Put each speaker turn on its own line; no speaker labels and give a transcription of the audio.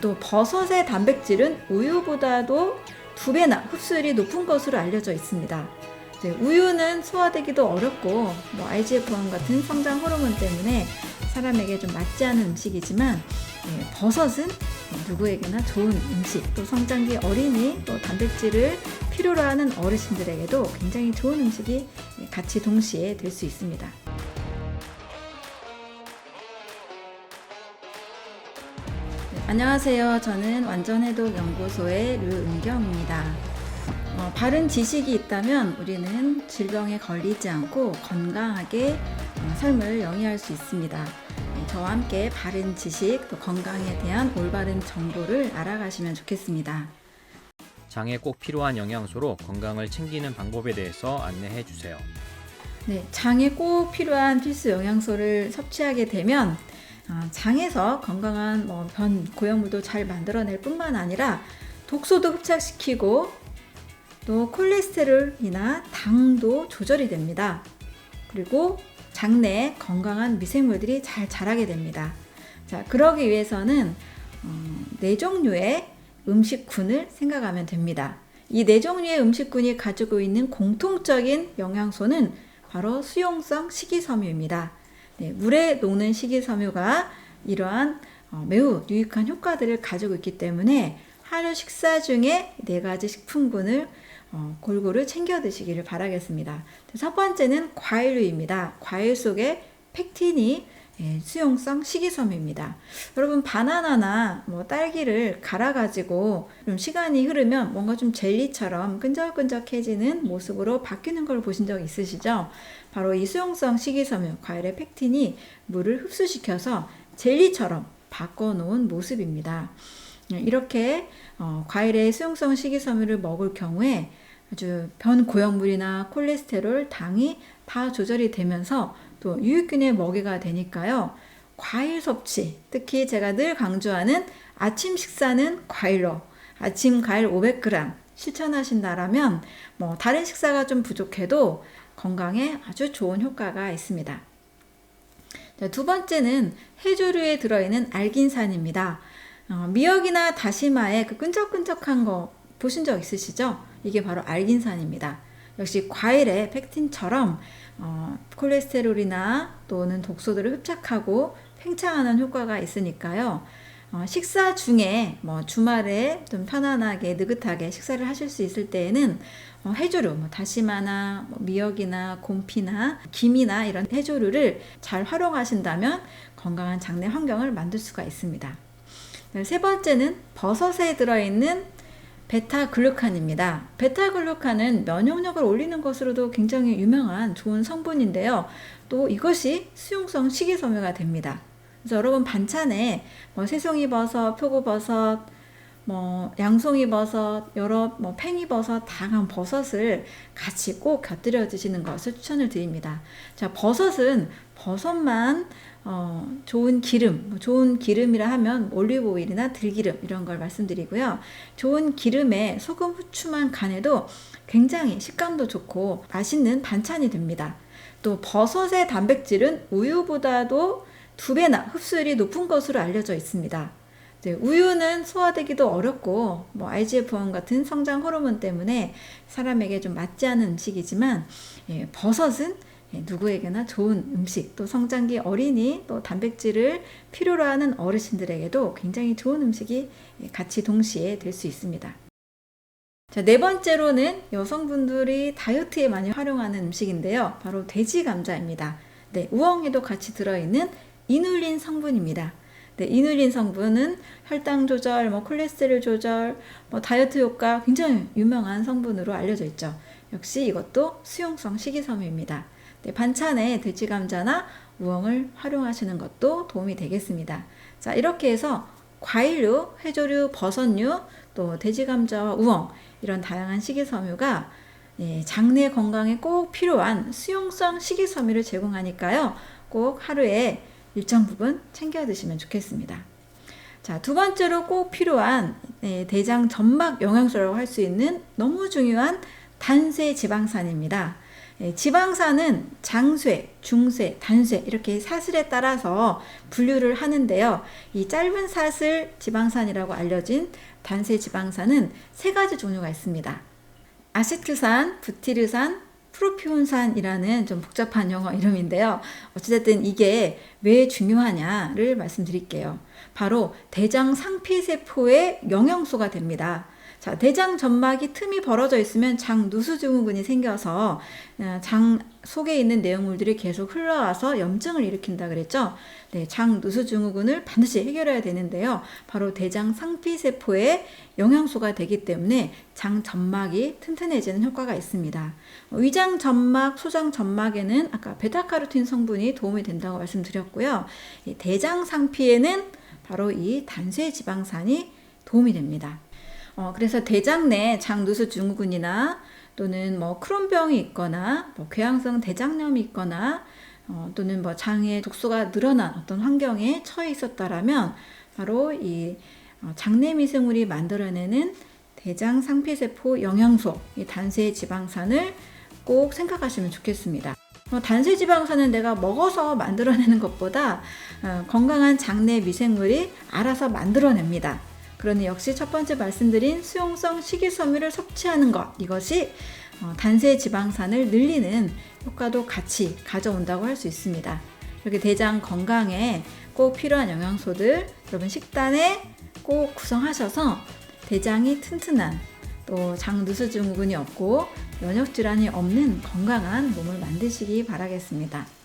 또 버섯의 단백질은 우유보다도 두 배나 흡수율이 높은 것으로 알려져 있습니다. 네, 우유는 소화되기도 어렵고 뭐 IGF-1 같은 성장 호르몬 때문에 사람에게 좀 맞지 않은 음식이지만 네, 버섯은 누구에게나 좋은 음식 또 성장기 어린이 또 단백질을 필요로 하는 어르신들에게도 굉장히 좋은 음식이 같이 동시에 될 수 있습니다. 안녕하세요. 저는 완전해독 연구소의 류은경입니다. 어, 바른 지식이 있다면 우리는 질병에 걸리지 않고 건강하게 어, 삶을 영위할 수 있습니다. 네, 저와 함께 바른 지식 또 건강에 대한 올바른 정보를 알아가시면 좋겠습니다.
장에 꼭 필요한 영양소로 건강을 챙기는 방법에 대해서 안내해 주세요.
네, 장에 꼭 필요한 필수 영양소를 섭취하게 되면 아, 장에서 건강한 뭐 변, 고형물도 잘 만들어낼 뿐만 아니라 독소도 흡착시키고 또 콜레스테롤이나 당도 조절이 됩니다. 그리고 장내에 건강한 미생물들이 잘 자라게 됩니다. 자, 그러기 위해서는 어, 네 종류의 음식군을 생각하면 됩니다. 이 네 종류의 음식군이 가지고 있는 공통적인 영양소는 바로 수용성 식이섬유입니다. 네, 물에 녹는 식이섬유가 이러한 어, 매우 유익한 효과들을 가지고 있기 때문에 하루 식사 중에 네 가지 식품군을 어, 골고루 챙겨 드시기를 바라겠습니다. 첫 번째는 과일류입니다. 과일 속에 펙틴이 예, 수용성 식이섬유입니다. 여러분 바나나나 뭐 딸기를 갈아 가지고 좀 시간이 흐르면 뭔가 좀 젤리처럼 끈적끈적해지는 모습으로 바뀌는 걸 보신 적 있으시죠? 바로 이 수용성 식이섬유 과일의 펙틴이 물을 흡수시켜서 젤리처럼 바꿔 놓은 모습입니다. 이렇게 어, 과일의 수용성 식이섬유를 먹을 경우에 아주 변 고형물이나 콜레스테롤, 당이 다 조절이 되면서 또 유익균의 먹이가 되니까요. 과일 섭취, 특히 제가 늘 강조하는 아침 식사는 과일로 아침 과일 500g 실천하신다라면 뭐 다른 식사가 좀 부족해도 건강에 아주 좋은 효과가 있습니다. 두 번째는 해조류에 들어있는 알긴산입니다. 어, 미역이나 다시마에 그 끈적끈적한 거 보신 적 있으시죠? 이게 바로 알긴산입니다. 역시 과일의 펙틴처럼 어, 콜레스테롤이나 또는 독소들을 흡착하고 팽창하는 효과가 있으니까요. 어, 식사 중에 뭐 주말에 좀 편안하게 느긋하게 식사를 하실 수 있을 때에는 어, 해조류, 뭐 다시마나 뭐 미역이나 곰피나 김이나 이런 해조류를 잘 활용하신다면 건강한 장내 환경을 만들 수가 있습니다. 네, 세 번째는 버섯에 들어있는 베타글루칸입니다. 베타글루칸은 면역력을 올리는 것으로도 굉장히 유명한 좋은 성분인데요. 또 이것이 수용성 식이섬유가 됩니다. 그래서 여러분 반찬에 뭐 새송이버섯, 표고버섯, 뭐 양송이 버섯, 여러 뭐 팽이 버섯, 다양한 버섯을 같이 꼭 곁들여 드시는 것을 추천을 드립니다. 자, 버섯은 버섯만 어, 좋은 기름, 뭐 좋은 기름이라 하면 올리브 오일이나 들기름 이런 걸 말씀드리고요. 좋은 기름에 소금, 후추만 간해도 굉장히 식감도 좋고 맛있는 반찬이 됩니다. 또 버섯의 단백질은 우유보다도 두 배나 흡수율이 높은 것으로 알려져 있습니다. 네, 우유는 소화되기도 어렵고 뭐 IGF-1 같은 성장 호르몬 때문에 사람에게 좀 맞지 않은 음식이지만 예, 버섯은 예, 누구에게나 좋은 음식, 또 성장기 어린이, 또 단백질을 필요로 하는 어르신들에게도 굉장히 좋은 음식이 예, 같이 동시에 될 수 있습니다. 자, 네 번째로는 여성분들이 다이어트에 많이 활용하는 음식인데요. 바로 돼지 감자입니다. 네, 우엉에도 같이 들어있는 이눌린 성분입니다. 네, 이눌린 성분은 혈당 조절, 뭐 콜레스테롤 조절, 뭐 다이어트 효과 굉장히 유명한 성분으로 알려져 있죠. 역시 이것도 수용성 식이섬유입니다. 네, 반찬에 돼지 감자나 우엉을 활용하시는 것도 도움이 되겠습니다. 자, 이렇게 해서 과일류, 해조류, 버섯류, 또 돼지 감자와 우엉 이런 다양한 식이섬유가 예, 장내 건강에 꼭 필요한 수용성 식이섬유를 제공하니까요. 꼭 하루에 일정 부분 챙겨 드시면 좋겠습니다. 자, 두 번째로 꼭 필요한 예, 대장 점막 영양소라고 할 수 있는 너무 중요한 단세 지방산입니다. 예, 지방산은 장쇠, 중쇠, 단쇠 이렇게 사슬에 따라서 분류를 하는데요. 이 짧은 사슬 지방산이라고 알려진 단쇠 지방산은 세 가지 종류가 있습니다. 아세트산, 부티르산, 프로피온산이라는 좀 복잡한 영어 이름인데요. 어찌됐든 이게 왜 중요하냐를 말씀드릴게요. 바로 대장 상피세포의 영양소가 됩니다. 자, 대장 점막이 틈이 벌어져 있으면 장 누수 증후군이 생겨서 어, 장 속에 있는 내용물들이 계속 흘러와서 염증을 일으킨다 그랬죠. 네, 장 누수 증후군을 반드시 해결해야 되는데요. 바로 대장 상피세포의 영양소가 되기 때문에 장 점막이 튼튼해지는 효과가 있습니다. 어, 위장 점막, 소장 점막에는 아까 베타카로틴 성분이 도움이 된다고 말씀드렸고요. 이 대장 상피에는 바로 이 단쇄 지방산이 도움이 됩니다. 어, 그래서 대장 내 장누수 증후군이나 또는 뭐 크론병이 있거나 뭐 궤양성 대장염이 있거나 어, 또는 뭐 장에 독소가 늘어난 어떤 환경에 처해 있었다라면 바로 이 어, 장내 미생물이 만들어내는 대장 상피세포 영양소 이 단쇄 지방산을 꼭 생각하시면 좋겠습니다. 어, 단쇄 지방산은 내가 먹어서 만들어내는 것보다 어, 건강한 장내 미생물이 알아서 만들어냅니다. 그러니 역시 첫 번째 말씀드린 수용성 식이섬유를 섭취하는 것 이것이 어, 단쇄 지방산을 늘리는 효과도 같이 가져온다고 할 수 있습니다. 이렇게 대장 건강에 꼭 필요한 영양소들 여러분 식단에 꼭 구성하셔서 대장이 튼튼한 또 장 누수 증후군이 없고 면역 질환이 없는 건강한 몸을 만드시기 바라겠습니다.